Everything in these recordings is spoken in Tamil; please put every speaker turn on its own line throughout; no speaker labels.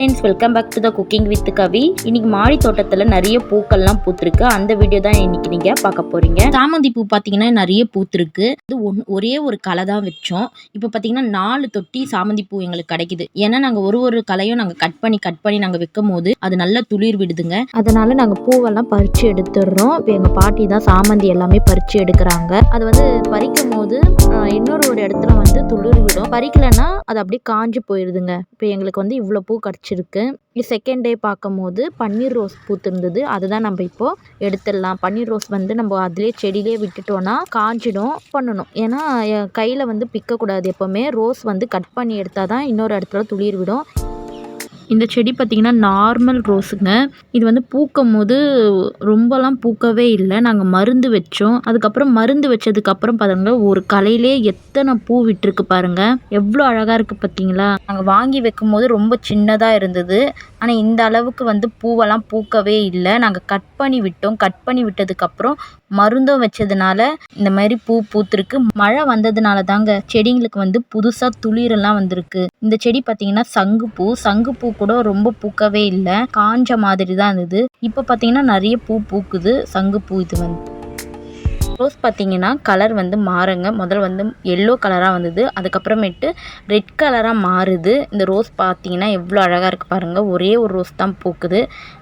Friends welcome back to the cooking with Kavi இன்னைக்கு மாடி தோட்டத்தில் நிறைய பூக்கள்லாம் பூத்துருக்கு. அந்த வீடியோ தான் இன்னைக்கு நீங்கள் பார்க்க போகிறீங்க சாமந்தி பூ பார்த்தீங்கன்னா நிறைய பூத்திருக்கு. அது ஒன் ஒரே ஒரு களை தான் வச்சோம். இப்போ பார்த்தீங்கன்னா நாலு தொட்டி சாமந்தி பூ எங்களுக்கு கிடைக்குது. ஏன்னா நாங்கள் ஒரு ஒரு கலையும் நாங்கள் கட் பண்ணி கட் பண்ணி நாங்கள் விற்கும் போது அது நல்லா துளிர் விடுதுங்க. அதனால நாங்கள் பூவெல்லாம் பறித்து எடுத்துடுறோம். இப்போ எங்கள் பாட்டி தான் சாமந்தி எல்லாமே பறித்து எடுக்கிறாங்க. அது வந்து பறிக்கும் போது இன்னொரு ஒரு இடத்துல வந்து துளிர் விடும். பறிக்கலைன்னா அது அப்படியே காஞ்சு போயிடுதுங்க இப்போ எங்களுக்கு வந்து இவ்வளோ பூ கிடச்சிருக்கு செகண்ட் டே பார்க்கும்போது பன்னீர் ரோஸ் பூத்திருந்தது. அதுதான் நம்ம இப்போது எடுத்துடலாம். பன்னீர் ரோஸ் வந்து நம்ம அதிலே செடியிலே விட்டுட்டோன்னா காஞ்சிடும் பண்ணணும். ஏன்னா கையில் வந்து பிக்கக்கூடாது எப்போவுமே. ரோஸ் வந்து கட் பண்ணி எடுத்தால் தான் இன்னொரு இடத்துல துளிர் விடும். இந்த செடி பார்த்திங்கன்னா நார்மல் ரோஸுங்க. இது வந்து பூக்கும் போது ரொம்பலாம் பூக்கவே இல்லை. நாங்கள் மருந்து வச்சோம். அதுக்கப்புறம் மருந்து வச்சதுக்கப்புறம் பாருங்க ஒரு கலையிலே எத்தனை பூ விட்டுருக்கு பாருங்க. எவ்வளோ அழகாக இருக்குது பார்த்தீங்களா? நாங்கள் வாங்கி வைக்கும் போது ரொம்ப சின்னதாக இருந்தது. ஆனால் இந்த அளவுக்கு வந்து பூவெல்லாம் பூக்கவே இல்லை. நாங்கள் கட் பண்ணி விட்டோம். கட் பண்ணி விட்டதுக்கப்புறம் மருந்தும் வச்சதுனால இந்த மாதிரி பூ பூத்துருக்கு. மழை வந்ததுனால தாங்க செடிங்களுக்கு வந்து புதுசாக துளிரெல்லாம் வந்திருக்கு. இந்த செடி பார்த்தீங்கன்னா சங்குப்பூ. சங்குப்பூ கூட ரொம்ப பூக்கவே இல்லை. காஞ்ச மாதிரி தான் இருந்தது. இப்போ பார்த்தீங்கன்னா நிறைய பூ பூக்குது. சங்குப்பூ இது வந்து. ரோஸ் பார்த்தீங்கன்னா கலர் வந்து மாறுங்க. முதல்ல வந்து எல்லோ கலராக வந்தது. அதுக்கப்புறமேட்டு ரெட் கலராக மாறுது. இந்த ரோஸ் பார்த்தீங்கன்னா எவ்வளோ அழகாக இருக்குது பாருங்கள் ஒரே ஒரு ரோஸ் தான் பூக்குது.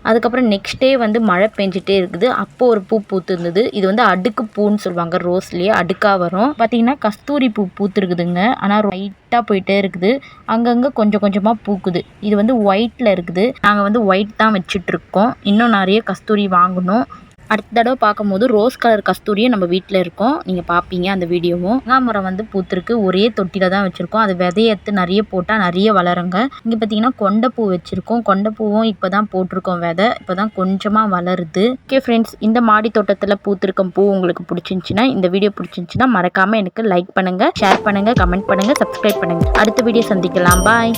அதுக்கப்புறம் நெக்ஸ்ட் டே வந்து மழை பெஞ்சிட்டே இருக்குது. அப்போது ஒரு பூ பூத்துருந்தது. இது வந்து அடுக்கு பூன்னு சொல்லுவாங்க. ரோஸ்லேயே அடுக்காக வரும். பார்த்தீங்கன்னா கஸ்தூரி பூ பூத்துருக்குதுங்க. ஆனால் ஒயிட்டாக போயிட்டே இருக்குது. அங்கங்கே கொஞ்சம் கொஞ்சமாக பூக்குது. இது வந்து ஒயிட்டில் இருக்குது. நாங்கள் வந்து ஒயிட் தான் வச்சிட்ருக்கோம் இன்னும் நிறைய கஸ்தூரி வாங்கணும். அடுத்த தடவை பார்க்கும்போது ரோஸ் கலர் கஸ்தூரியும் நம்ம வீட்டில் இருக்கோம். நீங்கள் பார்ப்பீங்க அந்த வீடியோவும். மரம் வந்து பூத்திருக்கு. ஒரே தொட்டியில் தான் வச்சுருக்கோம். அது விதையத்து நிறைய போட்டால் நிறைய வளருங்க. இங்கே பார்த்தீங்கன்னா கொண்டைப்பூ வச்சுருக்கோம். கொண்டைப்பூவும் இப்போ தான் போட்டிருக்கோம் விதை. இப்போ தான் கொஞ்சமாக வளருது. ஓகே ஃப்ரெண்ட்ஸ் இந்த மாடி தோட்டத்தில் பூத்திருக்கும் பூ உங்களுக்கு பிடிச்சிருந்துச்சின்னா இந்த வீடியோ பிடிச்சிருந்துச்சின்னா மறக்காமல் எனக்கு லைக் பண்ணுங்கள் ஷேர் பண்ணுங்கள் கமெண்ட் பண்ணுங்கள் சப்ஸ்கிரைப் பண்ணுங்கள் அடுத்த வீடியோ சந்திக்கலாம். பாய்